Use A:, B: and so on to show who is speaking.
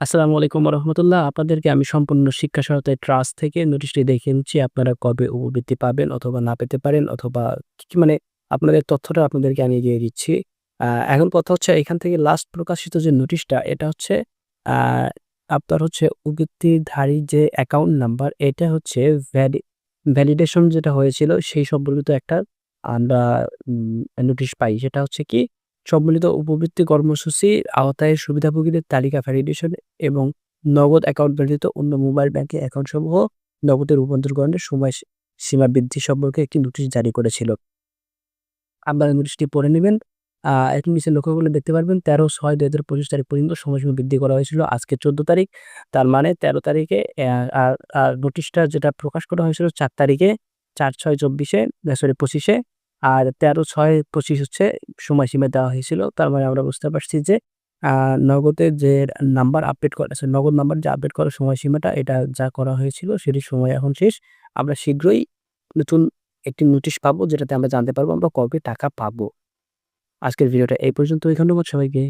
A: আসসালামু আলাইকুম রহমতুল্লাহ আপনাদেরকে আমি সম্পূর্ণ শিক্ষা সহায়তায় ট্রাস্ট থেকে নোটিশটি দেখে নিচ্ছি আপনারা কবে উপবৃত্তি পাবেন অথবা না পেতে পারেন অথবা মানে আপনাদের তথ্যটা আপনাদেরকে আমি দিয়ে দিচ্ছি। এখন কথা হচ্ছে এখান থেকে লাস্ট প্রকাশিত যে নোটিশটা এটা হচ্ছে আপনার হচ্ছে উপবৃত্তিধারী যে অ্যাকাউন্ট নাম্বার এটা হচ্ছে ভ্যালি ভ্যালিডেশন যেটা হয়েছিল, সেই সম্পর্কিত একটা আমরা নোটিশ পাই। সেটা হচ্ছে কি সম্মিলিত উপবৃত্তি কর্মসূচির আওতায় সুবিধাভোগীদের তালিকা ভ্যালিডেশন এবং নগদ অ্যাকাউন্ট ব্যতীত অন্য মোবাইল ব্যাংকিং অ্যাকাউন্ট সমূহ নগদের রূপান্তরকরণের সময় সীমা বৃদ্ধি সম্পর্কে একটি নোটিশ জারি করেছিল। আপনারা নোটিশটি পড়ে নেবেন। একটু নিচে লক্ষ্য করলে দেখতে পারবেন। তেরো ছয় দুই হাজার পঁচিশ তারিখ পর্যন্ত সময়সীমা বৃদ্ধি করা হয়েছিল। আজকে চোদ্দ তারিখ। তার মানে তেরো তারিখে আর নোটিশটা যেটা প্রকাশ করা হয়েছিল চার তারিখে, চার ছয় চব্বিশে সরি পঁচিশে। আর তেরো ছয় পঁচিশ হচ্ছে সময়সীমা দেওয়া হয়েছিল। তার মানে আমরা বুঝতে পারছি যে আহ, নগদের যে নাম্বার আপডেট করা আছে নগদ নাম্বার যে আপডেট করার সময়সীমাটা এটা যা করা হয়েছিল সেটির সময় এখন শেষ। আমরা শীঘ্রই নতুন একটি নোটিশ পাবো যেটাতে আমরা জানতে পারব আমরা কবে টাকা পাবো। আজকের ভিডিওটা এই পর্যন্ত। এখানে সবাইকে।